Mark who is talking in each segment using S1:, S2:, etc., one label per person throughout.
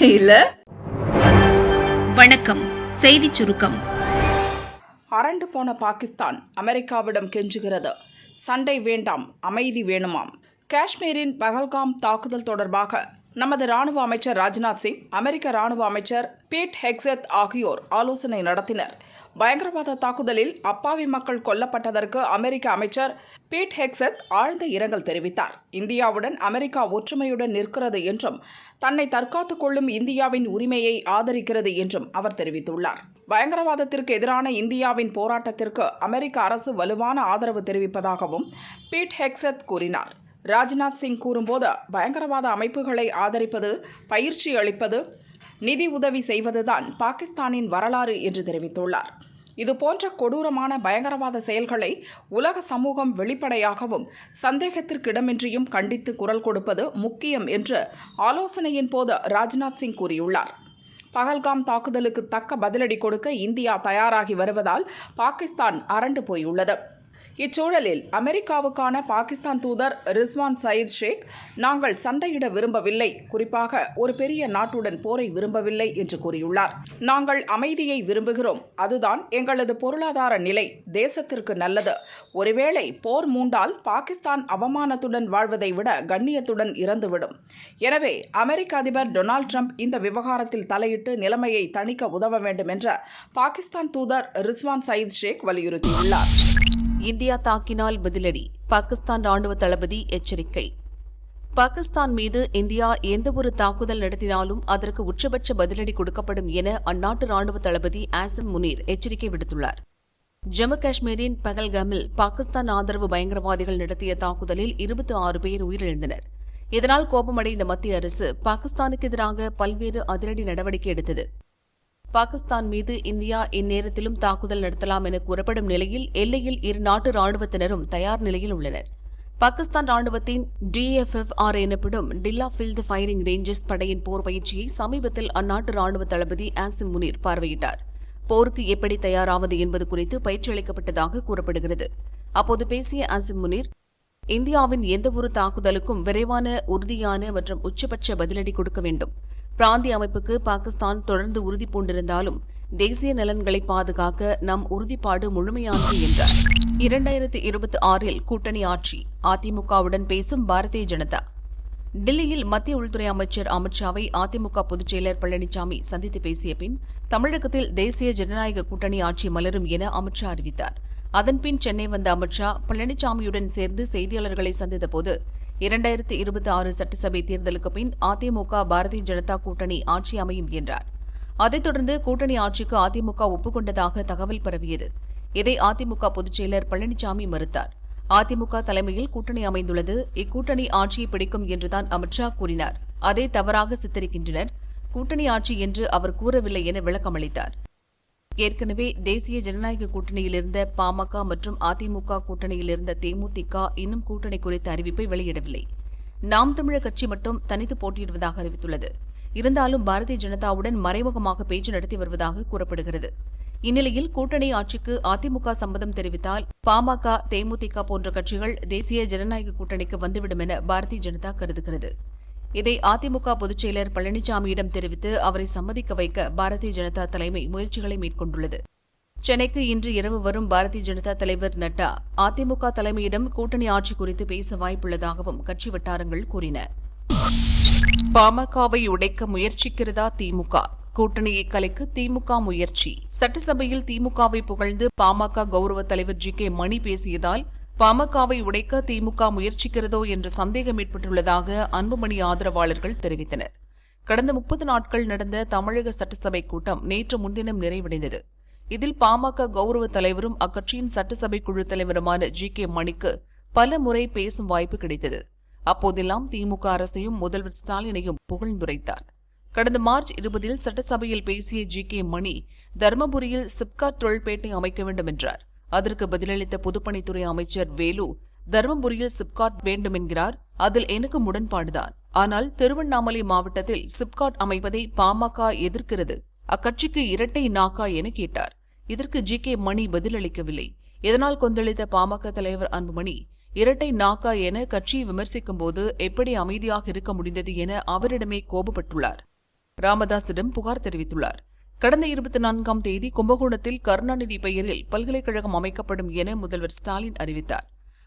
S1: இல்ல.
S2: வணக்கம். செய்திச் சுருக்கம்.
S3: அரண்டு போன பாகிஸ்தான் அமெரிக்காவிடம் கெஞ்சுகிறது. சண்டை வேண்டாம் அமைதி வேணுமாம். காஷ்மீரின் பகல்காம் தாக்குதல் தொடர்பாக நமது ராணுவ அமைச்சர் ராஜ்நாத் சிங் அமெரிக்க ராணுவ அமைச்சர் பீட் ஹெக்ஸத் ஆகியோர் ஆலோசனை நடத்தினர். பயங்கரவாத தாக்குதலில் அப்பாவி மக்கள் கொல்லப்பட்டதற்கு அமெரிக்க அமைச்சர் பீட் ஹெக்ஸத் ஆழ்ந்த இரங்கல் தெரிவித்தார். இந்தியாவுடன் அமெரிக்கா ஒற்றுமையுடன் நிற்கிறது என்றும் தன்னை தற்காத்துக் கொள்ளும் இந்தியாவின் உரிமையை ஆதரிக்கிறது என்றும் அவர் தெரிவித்துள்ளார். பயங்கரவாதத்திற்கு எதிரான இந்தியாவின் போராட்டத்திற்கு அமெரிக்க அரசு வலுவான ஆதரவு தெரிவிப்பதாகவும் பீட் ஹெக்ஸத் கூறினார். ராஜ்நாத் சிங் கூறும்போது பயங்கரவாத அமைப்புகளை ஆதரிப்பது பயிற்சி அளிப்பது நிதி உதவி செய்வதுதான் பாகிஸ்தானின் வரலாறு என்று தெரிவித்துள்ளார். இதுபோன்ற கொடூரமான பயங்கரவாத செயல்களை உலக சமூகம் வெளிப்படையாகவும் சந்தேகத்திற்கிடமின்றியும் கண்டித்து குரல் கொடுப்பது முக்கியம் என்று ஆலோசனையின் போது ராஜ்நாத் சிங் கூறியுள்ளார். பகல்காம் தாக்குதலுக்கு தக்க பதிலடி கொடுக்க இந்தியா தயாராகி வருவதால் பாகிஸ்தான் அரண்டு போயுள்ளது. இச்சூழலில் அமெரிக்காவுக்கான பாகிஸ்தான் தூதர் ரிஸ்வான் சயீத் ஷேக் நாங்கள் சண்டையிட விரும்பவில்லை. குறிப்பாக ஒரு பெரிய நாட்டுடன் போரை விரும்பவில்லை என்று கூறியுள்ளார். நாங்கள் அமைதியை விரும்புகிறோம். அதுதான் எங்களது பொருளாதார நிலை. தேசத்திற்கு நல்லது. ஒருவேளை போர் மூண்டால் பாகிஸ்தான் அவமானத்துடன் வாழ்வதை விட கண்ணியத்துடன் இறந்துவிடும். எனவே அமெரிக்க அதிபர் டொனால்ட் ட்ரம்ப் இந்த விவகாரத்தில் தலையிட்டு நிலைமையை தணிக்க உதவ வேண்டும் என்ற பாகிஸ்தான் தூதர் ரிஸ்வான் சயீத் ஷேக் வலியுறுத்தியுள்ளார்.
S4: இந்தியா தாக்கினால் பதிலடி. பாகிஸ்தான் ராணுவ தளபதி எச்சரிக்கை. பாகிஸ்தான் மீது இந்தியா எந்தவொரு தாக்குதல் நடத்தினாலும் அதற்கு உச்சபட்ச பதிலடி கொடுக்கப்படும் என அந்நாட்டு ராணுவ தளபதி ஆசிம் முனீர் எச்சரிக்கை விடுத்துள்ளார். ஜம்மு காஷ்மீரின் பகல்காமில் பாகிஸ்தான் ஆதரவு பயங்கரவாதிகள் நடத்திய தாக்குதலில் இருபத்தி ஆறு பேர் உயிரிழந்தனர். இதனால் கோபமடைந்த மத்திய அரசு பாகிஸ்தானுக்கு எதிராக பல்வேறு அதிரடி நடவடிக்கை எடுத்தது. பாகிஸ்தான் மீது இந்தியா இந்நேரத்திலும் தாக்குதல் நடத்தலாம் என கூறப்படும் நிலையில் எல்லையில் இரு நாட்டு ராணுவத்தினரும் தயார் நிலையில் உள்ளனர். பாகிஸ்தான் ராணுவத்தின் டிஎஃப்எஃப்ஆர் எனப்படும் டில்லா ஃபீல்டு ஃபயரிங் ரேஞ்சர்ஸ் படையின் போர் பயிற்சியை சமீபத்தில் அந்நாட்டு ராணுவ தளபதி ஆசிம் முனீர் பார்வையிட்டார். போருக்கு எப்படி தயாராவது என்பது குறித்து பயிற்சி அளிக்கப்பட்டதாக கூறப்படுகிறது. அப்போது பேசிய ஆசிம் முனீர் இந்தியாவின் எந்தவொரு தாக்குதலுக்கும் விரைவான உறுதியான மற்றும் உச்சபட்ச பதிலடி கொடுக்க வேண்டும். பிராந்திய அமைப்புக்கு பாகிஸ்தான் தொடர்ந்து உறுதி பூண்டிருந்தாலும் தேசிய நலன்களை பாதுகாக்க நம் உறுதிப்பாடு முழுமையானது என்றார். இரண்டாயிரத்தி இருபத்தி ஆறில் கூட்டணி ஆட்சி அதிமுகவுடன் பேசும் பாரதிய ஜனதா. டில்லியில் மத்திய உள்துறை அமைச்சர் அமித்ஷாவை அதிமுக பொதுச்செயலர் பழனிசாமி சந்தித்து பேசிய பின் தமிழகத்தில் தேசிய ஜனநாயக கூட்டணி ஆட்சி மலரும் என அமித்ஷா அறிவித்தார். அதன்பின் சென்னை வந்த அமித்ஷா பழனிசாமியுடன் சேர்ந்து செய்தியாளர்களை சந்தித்தபோது இரண்டாயிரத்தி இருபத்தி ஆறு சட்டசபை தேர்தலுக்கு பின் அதிமுக பாரதிய ஜனதா கூட்டணி ஆட்சி அமையும் என்றார். அதைத் தொடர்ந்து கூட்டணி ஆட்சிக்கு அதிமுக ஒப்புக்கொண்டதாக தகவல் பரவியது. இதை அதிமுக பொதுச்செயலர் பழனிசாமி மறுத்தார். அதிமுக தலைமையில் கூட்டணி அமைந்துள்ளது. இக்கூட்டணி ஆட்சியை பிடிக்கும் என்றுதான் அமித்ஷா கூறினார். அதை தவறாக சித்தரிக்கின்றனர். கூட்டணி ஆட்சி என்று அவர் கூறவில்லை என விளக்கமளித்தார். ஏற்கனவே தேசிய ஜனநாயக கூட்டணியில் இருந்த பாமக மற்றும் அதிமுக கூட்டணியில் இருந்த தேமுதிக இன்னும் கூட்டணி குறித்த அறிவிப்பை வெளியிடவில்லை. நாம் தமிழர் கட்சி மட்டும் தனித்து போட்டியிடுவதாக அறிவித்துள்ளது. இருந்தாலும் பாரதிய ஜனதாவுடன் மறைமுகமாக பேச்சு நடத்தி வருவதாக கூறப்படுகிறது. இந்நிலையில் கூட்டணி ஆட்சிக்கு அதிமுக சம்மதம் தெரிவித்தால் பாமக தேமுதிக போன்ற கட்சிகள் தேசிய ஜனநாயக கூட்டணிக்கு வந்துவிடும் என பாரதிய ஜனதா கருதுகிறது. இதை அதிமுக பொதுச்செயலர் பழனிசாமியிடம் தெரிவித்து அவரை சம்மதிக்க வைக்க பாரதிய ஜனதா தலைமை முயற்சிகளை மேற்கொண்டுள்ளது. சென்னைக்கு இன்று இரவு வரும் பாரதிய ஜனதா தலைவர் நட்டா அதிமுக தலைமையிடம் கூட்டணி ஆட்சி குறித்து பேச வாய்ப்புள்ளதாகவும் கட்சி வட்டாரங்கள் கூறின. பாமகவை உடைக்க முயற்சிக்கிறதா திமுக? கூட்டணியை கலைக்க திமுக முயற்சி. சட்டசபையில் திமுகவை புகழ்ந்து பாமக கௌரவ தலைவர் ஜி கே மணி பேசியதால் பாமகவை உடைக்க திமுக முயற்சிக்கிறதோ என்ற சந்தேகம் ஏற்பட்டுள்ளதாக அன்புமணி ஆதரவாளர்கள் தெரிவித்தனர். கடந்த முப்பது நாட்கள் நடந்த தமிழக சட்டசபை கூட்டம் நேற்று முன்தினம் நிறைவடைந்தது. இதில் பாமக கௌரவ தலைவரும் அக்கட்சியின் சட்டசபை குழு தலைவருமான ஜி. கே. மணிக்கு பல முறை பேசும் வாய்ப்பு கிடைத்தது. அப்போதெல்லாம் திமுக அரசையும் முதல்வர் ஸ்டாலினையும் புகழ்ந்துரைத்தார். கடந்த மார்ச் இருபதில் சட்டசபையில் பேசிய ஜி. கே. மணி தர்மபுரியில் சிப்காட் தொழில்பேட்டை அமைக்க வேண்டும் என்றார். அதற்கு பதிலளித்த பொதுப்பணித்துறை அமைச்சர் வேலு தர்மபுரியில் சிப்காட் வேண்டும் என்கிறார் அதில் எனக்கு முடன்பாடுதான் ஆனால் திருவண்ணாமலை மாவட்டத்தில் சிப்காட் அமைப்பதை பாமக எதிர்க்கிறது. அக்கட்சிக்கு இரட்டை நாக்கா என கேட்டார். இதற்கு ஜி கே மணி பதிலளிக்கவில்லை. இதனால் கொந்தளித்த பாமக தலைவர் அன்புமணி இரட்டை நாக்கா என கட்சியை விமர்சிக்கும் போது எப்படி அமைதியாக இருக்க முடிந்தது என அவரிடமே கோபப்பட்டுள்ளார். ராமதாசிடம் புகார் தெரிவித்துள்ளார். கடந்த இருபத்தி நான்காம் தேதி கும்பகோணத்தில் கருணாநிதி பெயரில் பல்கலைக்கழகம் அமைக்கப்படும் என முதல்வர் ஸ்டாலின் அறிவித்தார்.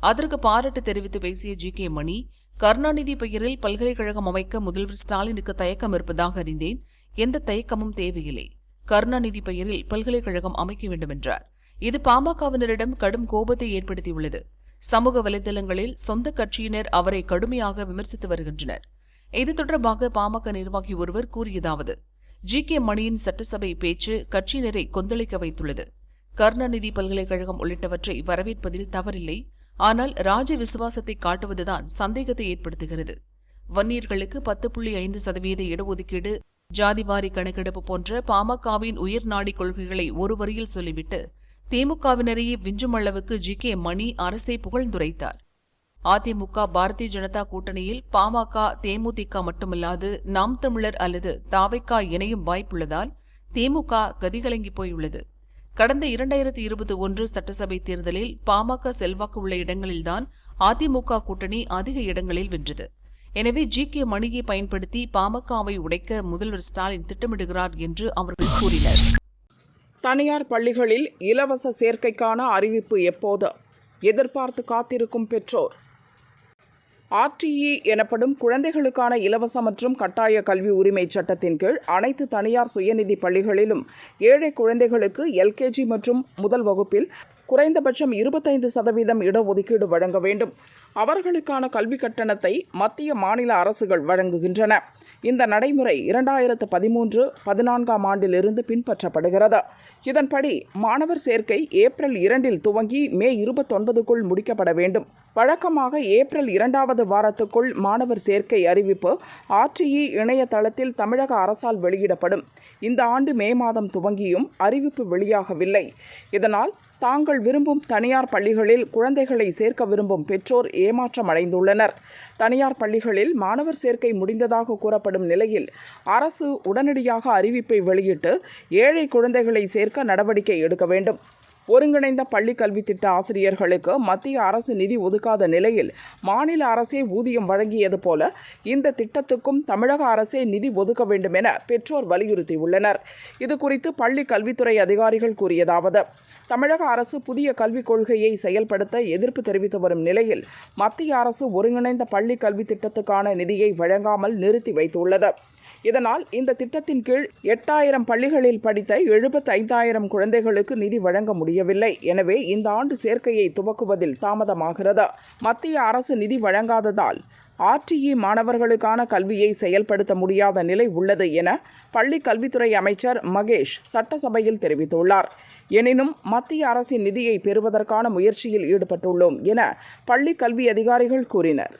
S4: அதற்கு பாராட்டு தெரிவித்து பேசிய ஜி கே மணி கருணாநிதி பெயரில் பல்கலைக்கழகம் அமைக்க முதல்வர் ஸ்டாலினுக்கு தயக்கம் இருப்பதாக அறிந்தேன். எந்த தயக்கமும் தேவையில்லை. கருணாநிதி பெயரில் பல்கலைக்கழகம் அமைக்க வேண்டும் என்றார் இது பாமகவினரிடம் கடும் கோபத்தை ஏற்படுத்தியுள்ளது. சமூக வலைதளங்களில் சொந்த கட்சியினர் அவரை கடுமையாக விமர்சித்து வருகின்றனர். இது தொடர்பாக பாமக நிர்வாகி ஒருவர் கூறியதாவது ஜி கே மணியின் சட்டசபை பேச்சு கட்சியினரை கொந்தளிக்க வைத்துள்ளது. கருணாநிதி பல்கலைக்கழகம் உள்ளிட்டவற்றை வரவேற்பதில் தவறில்லை. ஆனால் ராஜ விசுவாசத்தை காட்டுவதுதான் சந்தேகத்தை ஏற்படுத்துகிறது. வன்னியர்களுக்கு பத்து புள்ளி ஐந்து சதவீத இடஒதுக்கீடு ஜாதிவாரி கணக்கெடுப்பு போன்ற பாமகவின் உயர்நாடி கொள்கைகளை ஒரு வரியில் சொல்லிவிட்டு திமுகவினரையே விஞ்சும் அளவுக்கு ஜி கே மணி அரசை புகழ்ந்துரைத்தார். அதிமுக பாரதிய ஜனதா கூட்டணியில் பாமக தேமுதிக மட்டுமல்லாது நாம் தமிழர் அல்லது தாவைக்கா இணையும் வாய்ப்புள்ளதால் திமுக கதிகலங்கி போயுள்ளது. கடந்த இரண்டாயிரத்தி இருபத்தி ஒன்று சட்டசபை தேர்தலில் பாமக செல்வாக்கு உள்ள இடங்களில்தான் அதிமுக கூட்டணி அதிக இடங்களில் வென்றது. எனவே ஜி கே மணியை பயன்படுத்தி பாமகவை உடைக்க முதல்வர் ஸ்டாலின் திட்டமிடுகிறார் என்று அவர்கள் கூறினர்.
S3: தனியார் பள்ளிகளில் இலவச சேர்க்கைக்கான அறிவிப்பு எப்போது? எதிர்பார்த்து காத்திருக்கும் பெற்றோர். ஆர்டிஇ எனப்படும் குழந்தைகளுக்கான இலவச மற்றும் கட்டாய கல்வி உரிமை சட்டத்தின் கீழ் அனைத்து தனியார் சுயநிதி பள்ளிகளிலும் ஏழை குழந்தைகளுக்கு எல்கேஜி மற்றும் முதல் வகுப்பில் குறைந்தபட்சம் இருபத்தைந்து சதவீதம் இடஒதுக்கீடு வழங்க வேண்டும். அவர்களுக்கான கல்வி கட்டணத்தை மத்திய மாநில அரசுகள் வழங்குகின்றன. இந்த நடைமுறை இரண்டாயிரத்து பதிமூன்று பதினான்காம் ஆண்டிலிருந்து பின்பற்றப்படுகிறது. இதன்படி மாணவர் சேர்க்கை ஏப்ரல் இரண்டில் துவங்கி மே இருபத்தொன்பதுக்குள் முடிக்கப்பட வேண்டும். வழக்கமாக ஏப்ரல் இரண்டாவது வாரத்துக்குள் மாணவர் சேர்க்கை அறிவிப்பு ஆர்டிஇ இணையதளத்தில் தமிழக அரசால் வெளியிடப்படும். இந்த ஆண்டு மே மாதம் துவங்கியும் அறிவிப்பு வெளியாகவில்லை. இதனால் தாங்கள் விரும்பும் தனியார் பள்ளிகளில் குழந்தைகளை சேர்க்க விரும்பும் பெற்றோர் ஏமாற்றம் அடைந்துள்ளனர். தனியார் பள்ளிகளில் மாணவர் சேர்க்கை முடிந்ததாக கூறப்படும் நிலையில் அரசு உடனடியாக அறிவிப்பை வெளியிட்டு ஏழை குழந்தைகளை சேர்க்க நடவடிக்கை எடுக்க வேண்டும். ஒருங்கிணைந்த பள்ளி கல்வி திட்ட ஆசிரியர்களுக்கு மத்திய அரசு நிதி ஒதுக்காத நிலையில் மாநில அரசே ஊதியம் வழங்கியது போல இந்த திட்டத்துக்கும் தமிழக அரசே நிதி ஒதுக்க வேண்டும் என பெற்றோர் வலியுறுத்தியுள்ளனர். இது குறித்து பள்ளி கல்வித்துறை அதிகாரிகள் கூறியதாவது தமிழக அரசு புதிய கல்விக் கொள்கையை செயல்படுத்த எதிர்ப்பு தெரிவித்து வரும் நிலையில் மத்திய அரசு ஒருங்கிணைந்த பள்ளி கல்வி திட்டத்துக்கான நிதியை வழங்காமல் நிறுத்தி வைத்துள்ளது. இதனால் இந்த திட்டத்தின் கீழ் எட்டாயிரம் பள்ளிகளில் படித்த எழுபத்தைந்தாயிரம் குழந்தைகளுக்கு நிதி வழங்க முடியவில்லை. எனவே இந்த ஆண்டு சேர்க்கையை துவக்குவதில் தாமதமாகிறது. மத்திய அரசு நிதி வழங்காததால் ஆர்டிஇ மாணவர்களுக்கான கல்வியை செயல்படுத்த முடியாத நிலை உள்ளது என பள்ளி கல்வித்துறை அமைச்சர் மகேஷ் சட்டசபையில் தெரிவித்துள்ளார். எனினும் மத்திய அரசின் நிதியை பெறுவதற்கான முயற்சியில் ஈடுபட்டுள்ளோம் என பள்ளி கல்வி அதிகாரிகள் கூறினர்.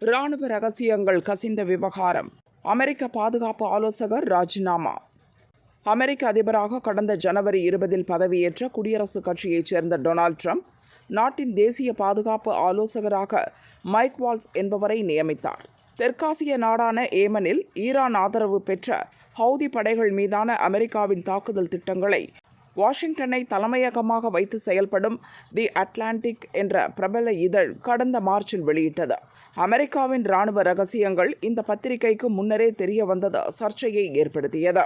S3: ராணுவ ரகசியங்கள் கசிந்த விவகாரம். அமெரிக்க பாதுகாப்பு ஆலோசகர் ராஜினாமா. அமெரிக்க அதிபராக கடந்த ஜனவரி இருபதில் பதவியேற்ற குடியரசுக் கட்சியைச் சேர்ந்த டொனால்ட் ட்ரம்ப் நாட்டின் தேசிய பாதுகாப்பு ஆலோசகராக மைக் வால்ஸ் என்பவரை நியமித்தார். தெற்காசிய நாடான ஏமனில் ஈரான் ஆதரவு பெற்ற ஹவுதி படைகள் மீதான அமெரிக்காவின் தாக்குதல் திட்டங்களை வாஷிங்டனை தலைமையகமாக வைத்து செயல்படும் தி அட்லாண்டிக் என்ற பிரபல இதழ் கடந்த மார்ச்சில் வெளியிட்டது. அமெரிக்காவின் ராணுவ ரகசியங்கள் இந்த பத்திரிகைக்கு முன்னரே தெரிய வந்தது. சர்ச்சையை ஏற்படுத்தியது.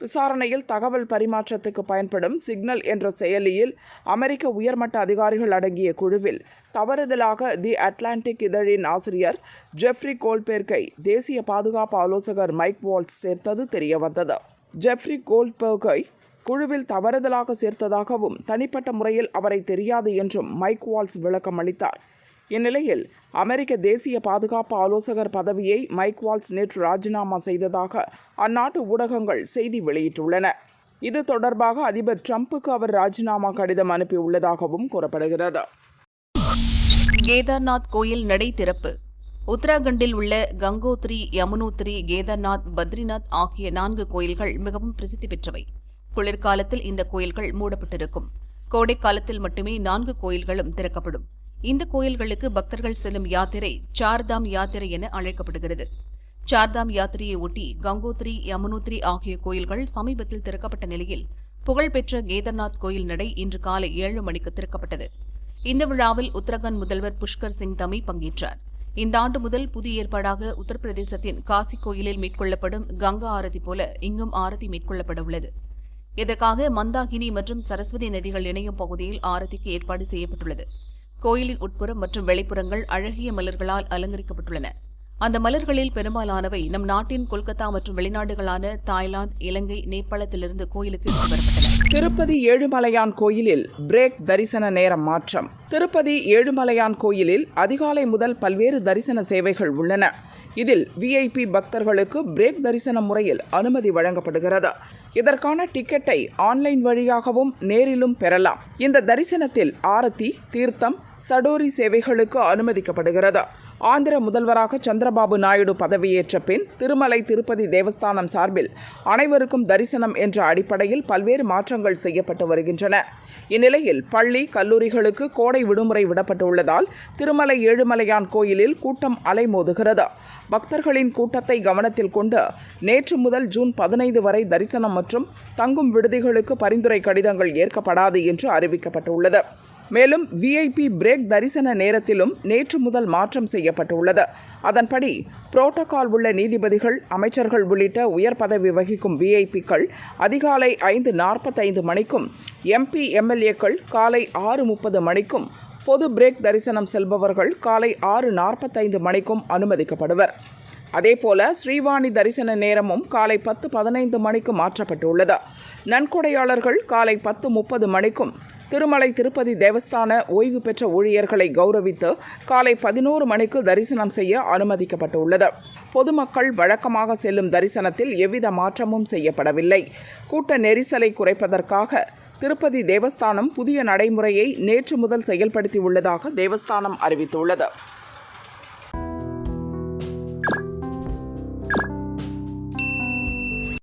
S3: விசாரணையில் தகவல் பரிமாற்றத்துக்கு பயன்படும் சிக்னல் என்ற செயலியில் அமெரிக்க உயர்மட்ட அதிகாரிகள் அடங்கிய குழுவில் தவறுதலாக தி அட்லாண்டிக் இதழின் ஆசிரியர் ஜெஃப்ரி கோல்பேர்க்கை தேசிய பாதுகாப்பு ஆலோசகர் மைக் வால்ஸ் சேர்த்தது தெரியவந்தது ஜெஃப்ரி கோல்பேர்க்கை குழுவில் தவறுதலாக சேர்த்ததாகவும் தனிப்பட்ட முறையில் அவரை தெரியாது என்றும் மைக் வால்ஸ் விளக்கம் அளித்தார் இந்நிலையில் அமெரிக்க தேசிய பாதுகாப்பு ஆலோசகர் பதவியை மைக் வால்ஸ் நேற்று ராஜினாமா செய்ததாக அந்நாட்டு ஊடகங்கள் செய்தி வெளியிட்டுள்ளன. இது தொடர்பாக அதிபர் ட்ரம்புக்கு அவர் ராஜினாமா கடிதம் அனுப்பியுள்ளதாகவும் கூறப்படுகிறது.
S4: கேதார்நாத் கோயில் நடை திறப்பு. உத்தராகண்டில் உள்ள கங்கோத்ரி யமுனோத்ரி கேதார்நாத் பத்ரிநாத் ஆகிய நான்கு கோயில்கள் மிகவும் பிரசித்தி பெற்றவை. குளிர்காலத்தில் இந்த கோயில்கள் மூடப்பட்டிருக்கும். கோடைக்காலத்தில் மட்டுமே நான்கு கோயில்களும் திறக்கப்படும். இந்த கோயில்களுக்கு பக்தர்கள் செல்லும் யாத்திரை சார்தாம் யாத்திரை என அழைக்கப்படுகிறது. சார்தாம் யாத்திரையை ஒட்டி கங்கோத்ரி யமுனோத்ரி ஆகிய கோயில்கள் சமீபத்தில் திறக்கப்பட்ட நிலையில் புகழ்பெற்ற கேதர்நாத் கோயில் நடை இன்று காலை ஏழு மணிக்கு திறக்கப்பட்டது. இந்த விழாவில் உத்தரகாண்ட் முதல்வர் புஷ்கர் சிங் தமி பங்கேற்றார். இந்த ஆண்டு முதல் புதிய ஏற்பாடாக உத்தரப்பிரதேசத்தின் காசி கோயிலில் மேற்கொள்ளப்படும் கங்கா ஆரதி போல இங்கும் ஆரதி மேற்கொள்ளப்பட உள்ளது. இதற்காக மந்தாகினி மற்றும் சரஸ்வதி நதிகள் இணையும் பகுதியில் ஆரத்திக்கு ஏற்பாடு செய்யப்பட்டுள்ளது. கோயிலின் உட்புறம் மற்றும் வெளிப்புறங்கள் அழகிய மலர்களால் அலங்கரிக்கப்பட்டுள்ளன. அந்த மலர்களில் பெரும்பாலானவை நம் நாட்டின் கொல்கத்தா மற்றும் வெளிநாடுகளான தாய்லாந்து இலங்கை நேபாளத்திலிருந்து கோயிலுக்கு வரப்பட்டன
S3: திருப்பதி ஏழுமலையான் கோயிலில் பிரேக் தரிசன நேரம் மாற்றம். திருப்பதி ஏழுமலையான் கோயிலில் அதிகாலை முதல் பல்வேறு தரிசன சேவைகள் உள்ளன. இதில் விஐபி பக்தர்களுக்கு பிரேக் தரிசன முறையில் அனுமதி வழங்கப்படுகிறது. இதற்கான டிக்கெட்டை ஆன்லைன் வழியாகவும் நேரிலும் பெறலாம். இந்த தரிசனத்தில் ஆரத்தி தீர்த்தம் சடோரி சேவைகளுக்கு அனுமதிக்கப்படுகிறது. ஆந்திர முதல்வராக சந்திரபாபு நாயுடு பதவியேற்ற பின் திருமலை திருப்பதி தேவஸ்தானம் சார்பில் அனைவருக்கும் தரிசனம் என்ற அடிப்படையில் பல்வேறு மாற்றங்கள் செய்யப்பட்டு வருகின்றன. இந்நிலையில் பள்ளி கல்லூரிகளுக்கு கோடை விடுமுறை விடப்பட்டுள்ளதால் திருமலை ஏழுமலையான் கோயிலில் கூட்டம் அலைமோதுகிறது. பக்தர்களின் கூட்டத்தை கவனத்தில் கொண்டு நேற்று முதல் ஜூன் பதினைந்து வரை தரிசனம் மற்றும் தங்கும் விடுதிகளுக்கு பரிந்துரை கடிதங்கள் ஏற்கப்படாது என்று அறிவிக்கப்பட்டுள்ளது. மேலும் விஐபி பிரேக் தரிசன நேரத்திலும் நேற்று முதல் மாற்றம் செய்யப்பட்டுள்ளது. அதன்படி புரோட்டோகால் உள்ள நீதிபதிகள் அமைச்சர்கள் உள்ளிட்ட உயர் பதவி வகிக்கும் விஐபிக்கள் அதிகாலை ஐந்து நாற்பத்தைந்து மணிக்கும் எம்பி எம்எல்ஏக்கள் காலை ஆறு முப்பது மணிக்கும் பொது பிரேக் தரிசனம் செல்பவர்கள் காலை ஆறு நாற்பத்தைந்து மணிக்கும் அனுமதிக்கப்படுவர். அதேபோல ஸ்ரீவாணி தரிசன நேரமும் காலை பத்து பதினைந்து மணிக்கு மாற்றப்பட்டுள்ளது. நன்கொடையாளர்கள் காலை பத்து முப்பது மணிக்கும் திருமலை திருப்பதி தேவஸ்தான ஓய்வு பெற்ற ஊழியர்களை கௌரவித்து காலை பதினோரு மணிக்கு தரிசனம் செய்ய அனுமதிக்கப்பட்டுள்ளது. பொதுமக்கள் வழக்கமாக செல்லும் தரிசனத்தில் எவ்வித மாற்றமும் செய்யப்படவில்லை. கூட்ட நெரிசலை குறைப்பதற்காக திருப்பதி தேவஸ்தானம் புதிய நடைமுறையை நேற்று முதல் செயல்படுத்தியுள்ளதாக தேவஸ்தானம் அறிவித்துள்ளது.